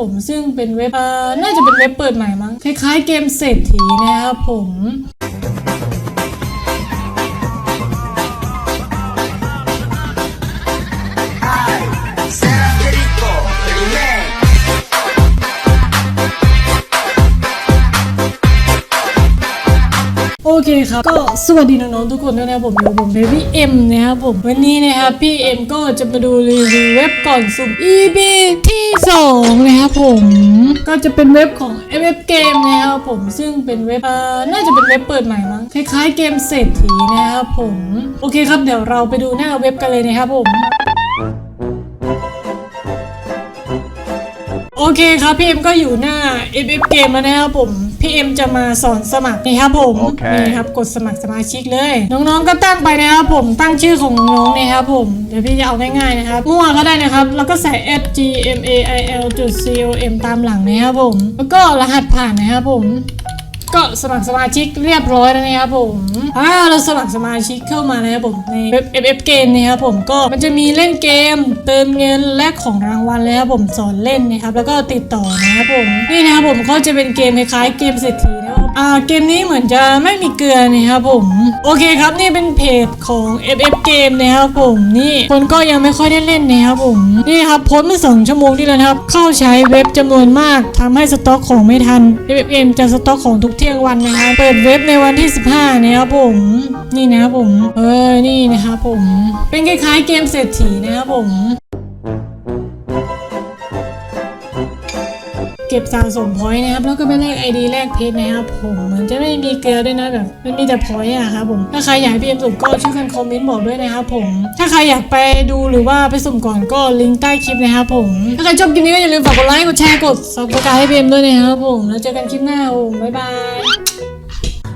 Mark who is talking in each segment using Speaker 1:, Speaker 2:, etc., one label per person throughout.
Speaker 1: ผมซึ่งเป็นเว็บเอ่อน่าจะเป็นเว็บเปิดใหม่มั้งคล้ายๆเกมเศรษฐีนะครับผม เคครับ ก็สวัสดีน้องๆทุกคนด้วยนะครับผมอยู่ผมเบบี้เอ็มนะครับผม วันนี้นะครับพี่เอ็มก็จะมาดูรีวิวเว็บก่อนสุ่ม EP ที่2นะครับผม ก็จะเป็นเว็บของ FF Game นะครับผมซึ่งเป็นเว็บเอ่อน่าจะเป็นเว็บเปิดใหม่มั้งคล้ายๆเกมเศรษฐีนะครับผม โอเคครับเดี๋ยวเราไปดูหน้าเว็บกันเลยนะครับผมโอเคครับพี่เอ็มก็อยู่หน้า FF Game แล้วนะครับผม พี่เอ็มจะมาสอนสมัครนะครับผม
Speaker 2: โอเค
Speaker 1: นี่ครับกดสมัครสมาชิกเลย น้องๆก็ตั้งไปนะครับผมตั้งชื่อของน้องๆนะครับผมเดี๋ยวพี่จะเอาง่ายๆนะครับมั่วก็ได้นะครับ แล้วก็ใส่ s g m a i l c o m ตามหลังนะครับผม แล้วก็รหัสผ่านนะครับผม ก็สมัครสมาชิกเรียบร้อยแล้วนะครับผมอ่าเราสมัครสมาชิกเข้ามานะครับผมในเว็บ FF เกมนะครับผมก็มันจะมีเล่นเกม เติมเงินและของรางวัลเลยครับผมสอนเล่นนะครับแล้วก็ติดต่อนะครับผมนี่นะครับผมก็จะเป็นเกมคล้ายๆเกมเศรษฐีนะ อ่าเกมนี้เหมือนจะไม่มีเกลือนะครับผม โอเคครับนี่เป็นเพจของ FF Game นะครับผมนี่คนก็ยังไม่ค่อยได้เล่นนะครับผมนี่ครับโพสเมื่อสองชั่วโมงที่แล้วครับ เข้าใช้เว็บจำนวนมากทำให้สต็อกของไม่ทัน FF Game จะสต็อกของทุกเที่ยงวันนะครับเปิดเว็บในวันที่ 15นะครับผมนี่นะครับผม เออนี่นะครับผม เป็นคล้ายๆเกมเศรษฐีนะครับผม เก็บสะสมพอยต์นะครับ แล้วก็ไปแลกไอดีแลกเพชรนะครับผมมันจะไม่มีเกลือด้วยนะแบบมันมีแต่พอยต์อะครับผมถ้าใครอยากให้พี่เอ็มสุ่มก็ช่วยกันคอมเมนต์บอกด้วยนะครับผม ถ้าใครอยากไปดูหรือว่าไปสุ่มก่อนก็ลิงก์ใต้คลิปนะครับผม ถ้าใครชอบคลิปนี้ก็อย่าลืมฝากกดไลค์กดแชร์กดซับสไครต์ให้พี่เอ็มด้วยนะครับผมแล้วเจอกันคลิปหน้าผมบ๊ายบาย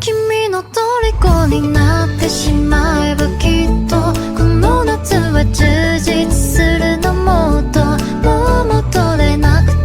Speaker 3: 君の虜になる